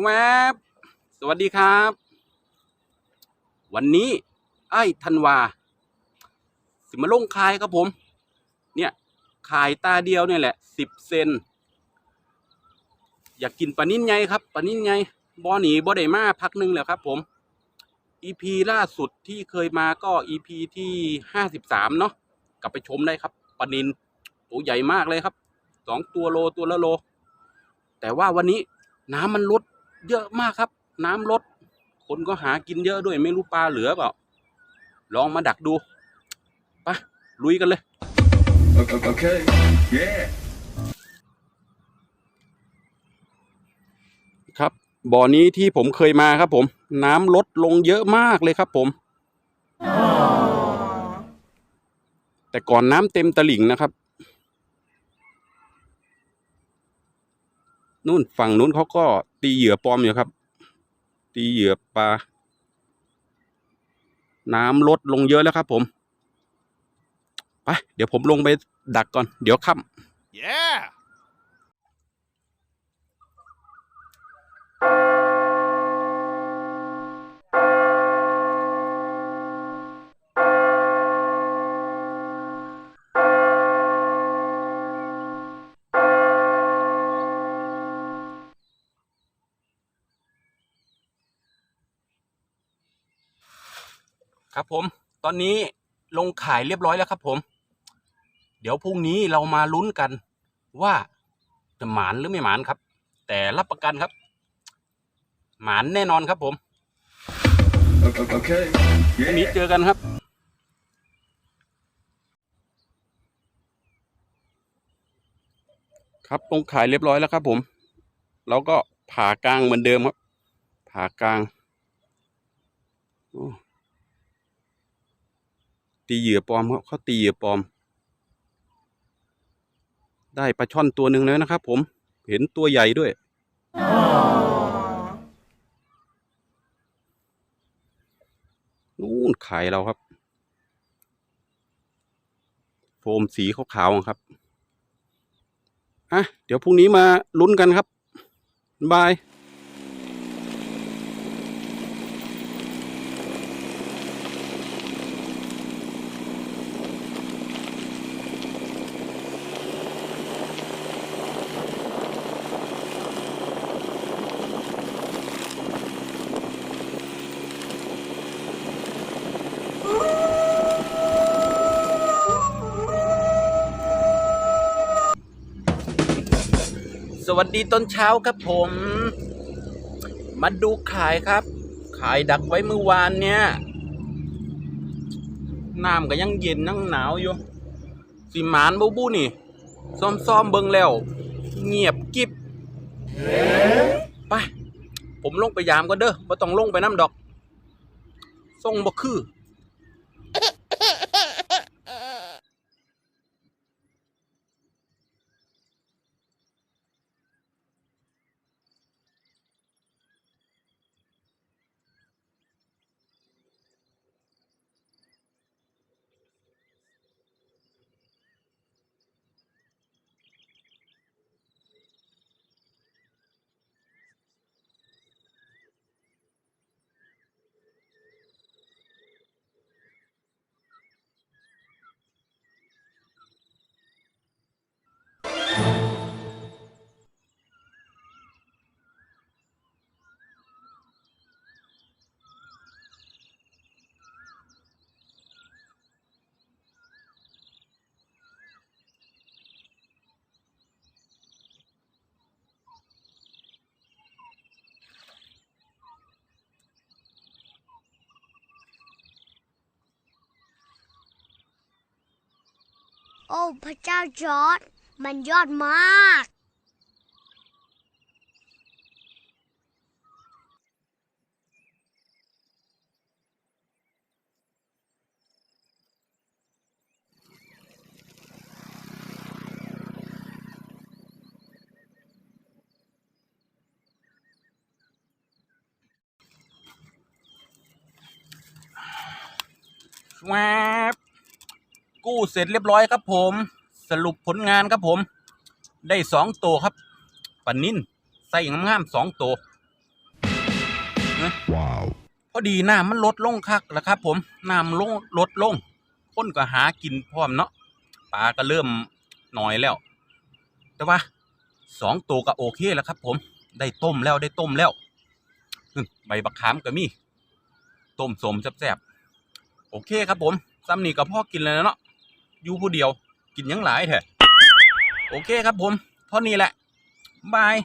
ชวบสวัสดีครับ วันนี้ไอ้ธันวา สิมาลงคายครับผม เนี่ยขายตาเดียวเนี่ยแหละสิบเซน อยากกินปลานิ่นไงครับปลานิ่นไงบอหนีบ่ได้มาพักหนึงแล้วครับผม EP ล่าสุดที่เคยมาก็ EP ที่ห้าสิบสามเนาะกลับไปชมได้ครับปลานินตัวใหญ่มากเลยครับสองตัวโลตัวละโล แต่ว่าวันนี้น้ำมันลด เยอะมากครับ น้ำลด คนก็หากินเยอะด้วยไม่รู้ปลาเหลือเปล่า ลองมาดักดูไปลุยกันเลย Okay. okay. Yeah. ครับบ่อนี้ที่ผมเคยมาครับผม น้ำลดลงเยอะมากเลยครับผม แต่ก่อนน้ำเต็มตลิ่งนะครับ นู่นฝั่งนู้นเขาก็ ตีเหยื่อปลอมอยู่ครับ ตีเหยื่อปลา น้ำลดลงเยอะแล้วครับผม ไป เดี๋ยวผมลงไปดักก่อน เดี๋ยวค่ำ Yeah! ครับผม ตอนนี้ลงขายเรียบร้อยแล้วครับผม เดี๋ยวพรุ่งนี้เรามาลุ้นกันว่าจะหมานหรือไม่หมานครับ แต่รับประกันครับ หมานแน่นอนครับผม Okay. okay. พรุ่งนี้ Yeah. เจอกันครับครับลงขายเรียบร้อยแล้วครับผม เราก็ผ่ากลางเหมือนเดิมครับ ผ่ากลางโอ้ ตีเหยื่อปลอมครับเขาตีเหยื่อปลอม ได้ปลาช่อนตัวหนึ่งแล้วนะครับผมเห็นตัวใหญ่ด้วย นู่นไข่เราครับ โฟมสีขาวๆครับ อะ เดี๋ยวพรุ่งนี้มาลุ้นกันครับ บาย วัสดีตอนเช้าครับผม มาดูขายครับ ขายดักไว้เมื่อวานเนี่ยน้ำก็ยังเย็นยังหนาวอยู่สิหมานบูบูนี่ซ้อมๆเบิ่งแล้ว เงียบกิบไปผมลงไปยามก็เด้อบ่ต้องลงไปน้ำดอกส่งบ่คือ โอ้พระเจ้าจอร์ดมันยอดมาก แวบ กู้เสร็จเรียบร้อยครับผม สรุปผลงานครับผม ได้สองตัวครับปันนินใส่งามๆสองตัว Wow. พอดีน้ำมันลดลงคักแล้วครับ ผมน้ำลงลดลงคนก็หากินพร้อมเนาะปลาก็เริ่มน้อยแล้ว แต่ว่าสองตัวก็โอเคแล้วครับ ผมได้ต้มแล้วได้ต้มแล้วอื้อใบบักขามก็มี ต้มสมแซ่บๆโอเคครับผมซ้ำนี่ก็พ่อกินเลยเนาะ อยู่ผู้เดียว กินยังหลายแท้โอเคครับผมเท่านี้แหละบาย